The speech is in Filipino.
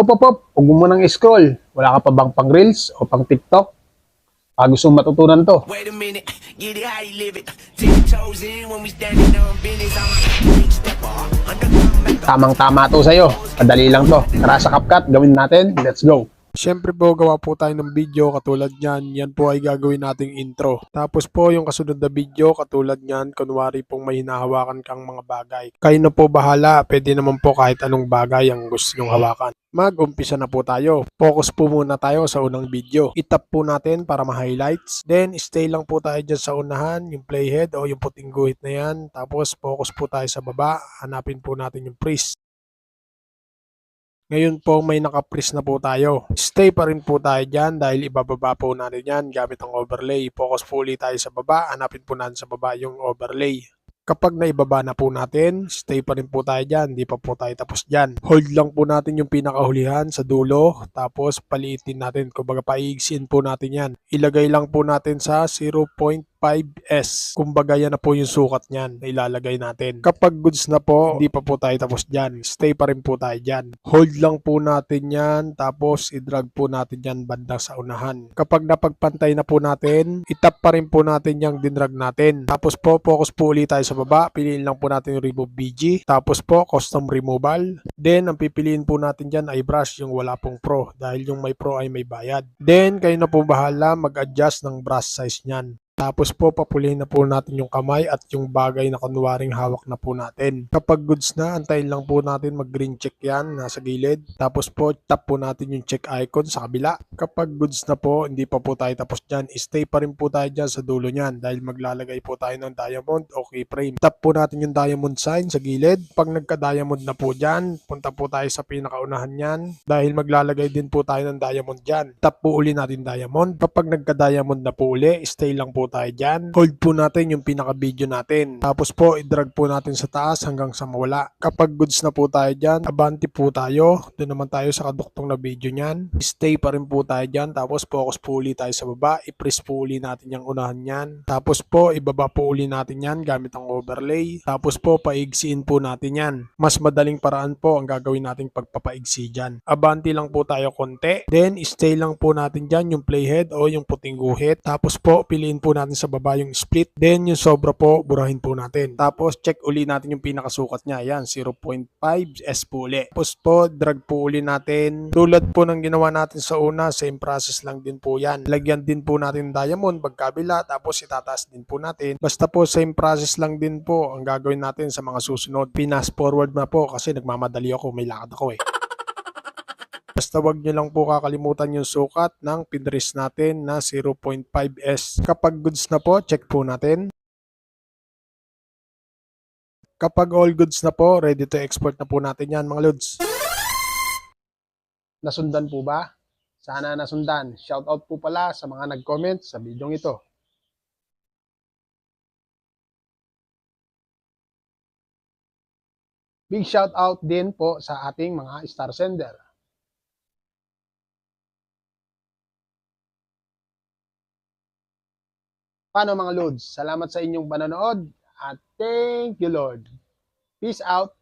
Hop, hop, hop. Huwag mo munang scroll. Wala ka pa bang pang reels o pang TikTok? Ah, gusto mo matutunan to. Wait a minute, get it how you live it. Ten toes in when we standing on business. I'm a big stepper. Underground back Tamang-tama to sa'yo. Kadali lang to. Tara sa CapCut, gawin natin. Let's go. Siyempre po, gawa po tayo ng video katulad niyan. Yan po ay gagawin nating intro. Tapos po, yung kasunod na video katulad niyan, kunwari pong may hinahawakan kang mga bagay. Kayo na po bahala, pwede naman po kahit anong bagay ang gusto nyong hawakan. Mag-umpisa na po tayo. Focus po muna tayo sa unang video. Itap po natin para ma-highlights. Then, stay lang po tayo dyan sa unahan, yung playhead o yung puting guhit na yan. Tapos, focus po tayo sa baba. Hanapin po natin yung priest. Ngayon po may naka-freeze na po tayo. Stay pa rin po tayo dyan dahil ibababa po natin yan gamit ang overlay. Focus po ulit tayo sa baba. Hanapin po natin sa baba yung overlay. Kapag naibaba na po natin, stay pa rin po tayo dyan. Hindi pa po tayo tapos dyan. Hold lang po natin yung pinakahulihan sa dulo. Tapos paliitin natin. Kumbaga paigsin po natin yan. Ilagay lang po natin sa 0.5S. Kumbaga yan na po yung sukat niyan na ilalagay natin. Kapag goods na po, hindi pa po tayo tapos dyan. Stay pa rin po tayo dyan. Hold lang po natin yan. Tapos i-drag po natin yan banda sa unahan. Kapag napagpantay na po natin, itap pa rin po natin yung dinrag natin. Tapos po, focus po ulit tayo sa baba. Piliin lang po natin yung remove BG. Tapos po, custom removal. Then, ang pipiliin po natin dyan ay brush yung wala pong pro. Dahil yung may pro ay may bayad. Then, kayo na po bahala mag-adjust ng brush size niyan. Tapos po, papulihin na po natin yung kamay at yung bagay na kunwaring hawak na po natin. Kapag goods na, antayin lang po natin mag-green check yan, nasa gilid. Tapos po, tap po natin yung check icon sa kabila. Kapag goods na po, hindi pa po tayo tapos dyan. Stay pa rin po tayo dyan sa dulo niyan dahil maglalagay po tayo ng diamond o keyframe. Tap po natin yung diamond sign sa gilid. Pag nagka-diamond na po dyan, punta po tayo sa pinakaunahan yan dahil maglalagay din po tayo ng diamond dyan. Tap po uli natin diamond. Kapag nagka-diamond na po uli, stay lang po tayo dyan. Hold po natin yung pinaka-video natin. Tapos po, i-drag po natin sa taas hanggang sa mawala. Kapag goods na po tayo dyan, abante po tayo. Doon naman tayo sa kaduktong na video niyan. Stay pa rin po tayo dyan. Tapos focus po uli tayo sa baba. I-press po uli natin yung unahan yan. Tapos po, ibaba po uli natin yan gamit ang overlay. Tapos po, paigsiin po natin yan. Mas madaling paraan po ang gagawin nating pagpapaigsi dyan. Abante lang po tayo konti. Then, stay lang po natin dyan yung playhead o yung puting guhit. Tapos po, piliin po natin sa baba yung split. Then, yung sobra po, burahin po natin. Tapos, check uli natin yung pinakasukat niya. Yan, 0.5 S po uli. Tapos po, drag po uli natin. Tulad po ng ginawa natin sa una, same process lang din po yan. Lagyan din po natin diamond, pagkabila, tapos itataas din po natin. Basta po, same process lang din po ang gagawin natin sa mga susunod. Pinas forward na po kasi nagmamadali ako, may lakad ako eh. Basta wag nyo lang po kakalimutan yung sukat ng pinrest natin na 0.5S. Kapag goods na po, check po natin. Kapag all goods na po, ready to export na po natin yan mga lods. Nasundan po ba? Sana nasundan. Shoutout po pala sa mga nag-comment sa bidyong ito. Big shoutout din po sa ating mga star sender. Paano mga Lods? Salamat sa inyong panonood at thank you Lord. Peace out.